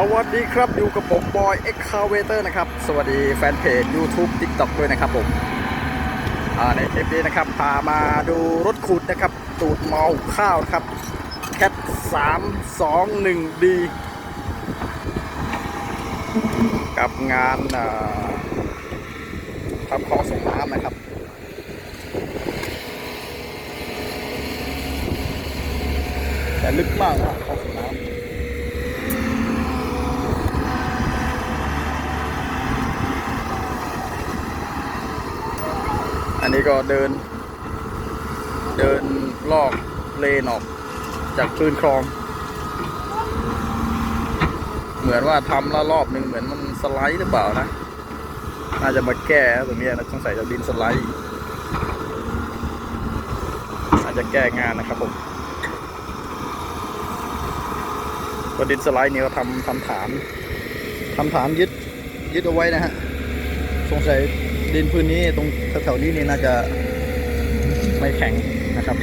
สวัสดีครับอยู่กับผมบอยเอ็กคาเวเตอร์นะครับ สวัสดีแฟนเพจ YouTube TikTok ด้วยนะครับผมในเทปนี้นะครับพามาดูรถขุดนะครับ ตูดเมาข้าวครับแคท3 2 1 D กับงานทำคลองส่งน้ำนะครับแต่ลึกมากครับคลองส่งน้ำ อันนี้ก็เดิน เดินลอกเลนออก จากพื้นคลอง เหมือนว่าทำละรอบหนึ่งเหมือนมันสไลด์หรือเปล่านะ น่าจะมาแก้ตรงนี้นะต้องใส่จะดินสไลด์อาจจะแก้งานนะครับผมก็ดินสไลด์นี่ก็ทำทำฐานทำฐานยึดยึดเอาไว้นะฮะสงสัย ดินพื้นนี้ตรงแถวๆนี้นี่น่าจะไม่แข็งนะครับ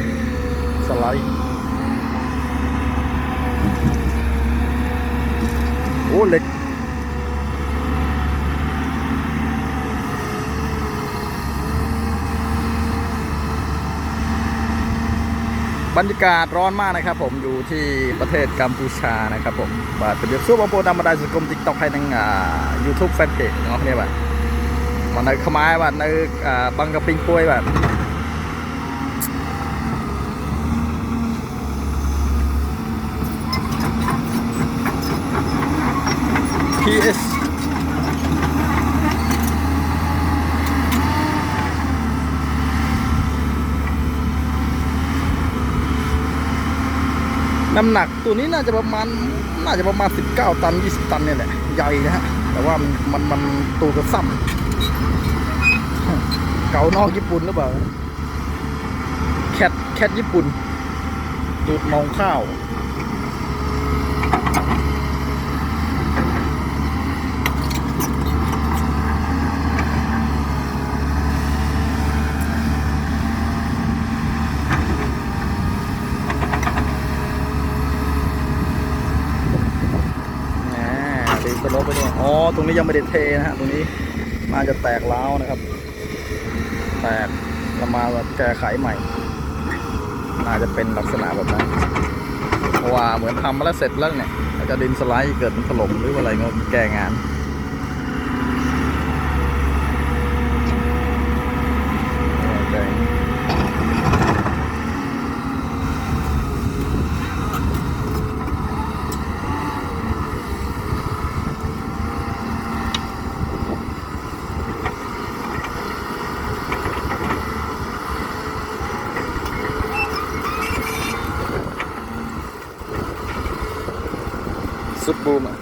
สไลด์โอ้เหล็กบรรยากาศร้อนมากนะครับผมอยู่ที่ประเทศกัมพูชานะครับผมบาทเป็นเดือดสู้บางโปรดำมาได้สกมติ๊กต็อกให้นังอ่ายูทูบแฟนเพจเนาะเนี่ย แบบ mà nơi khmai và nơi à, băng cà pinh quay bạn PS น้ำหนักตัวนี้น่าจะประมาณน่าจะประมาณ 19 ตัน 20 ตันเนี่ยแหละใหญ่นะฮะ แต่ว่ามันมันมันตัวกระซ้ำ เก่านอกญี่ปุ่นหรือเปล่า แคทแคทญี่ปุ่นตูดมองข้าว อ๋อ ตรงนี้ยังไม่ได้เทนะฮะ ตรงนี้ น่าจะแตกร้าวนะครับ แตกเรามาแบบแก้ไขใหม่ น่าจะเป็นลักษณะแบบนั้นเพราะว่าเหมือนทำมาแล้วเสร็จแล้วเนี่ยแล้วก็ดินสไลด์เกิดมันถล่มหรือว่าอะไรก็แก้งาน โอเค สุดบูมอะ